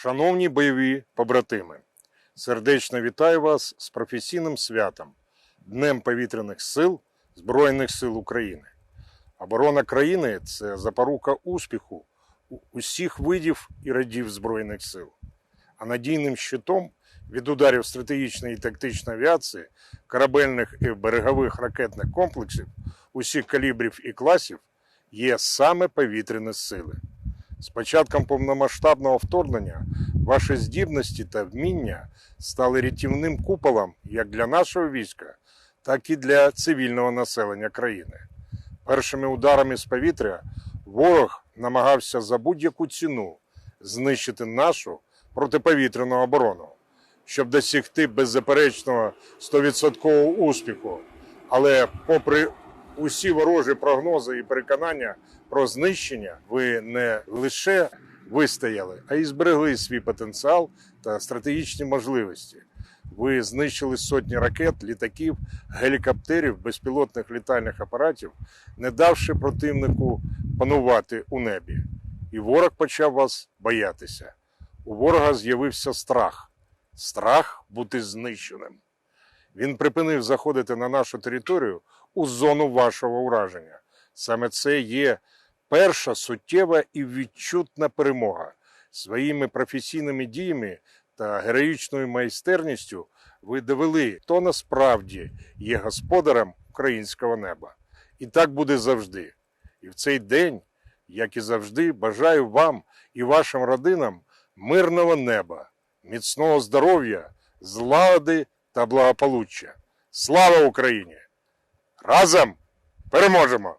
Шановні бойові побратими, сердечно вітаю вас з професійним святом Днем повітряних сил Збройних сил України. Оборона країни це запорука успіху усіх видів і радів Збройних сил. А надійним щитом від ударів стратегічної і тактичної авіації, корабельних і берегових ракетних комплексів усіх калібрів і класів є саме повітряні сили. З початком повномасштабного вторгнення ваші здібності та вміння стали рятівним куполом як для нашого війська, так і для цивільного населення країни. Першими ударами з повітря ворог намагався за будь-яку ціну знищити нашу протиповітряну оборону, щоб досягти беззаперечного 100% успіху. Але, попри усі ворожі прогнози і переконання про знищення, ви не лише вистояли, а й зберегли свій потенціал та стратегічні можливості. Ви знищили сотні ракет, літаків, гелікоптерів, безпілотних літальних апаратів, не давши противнику панувати у небі. І ворог почав вас боятися. У ворога з'явився страх страх бути знищеним. Він припинив заходити на нашу територію у зону вашого ураження. Саме це є перша суттєва і відчутна перемога. Своїми професійними діями та героїчною майстерністю ви довели, хто насправді є господарем українського неба. І так буде завжди. І в цей день, як і завжди, бажаю вам і вашим родинам мирного неба, міцного здоров'я, злагоди та благополуччя. Слава Україні! Разом переможемо!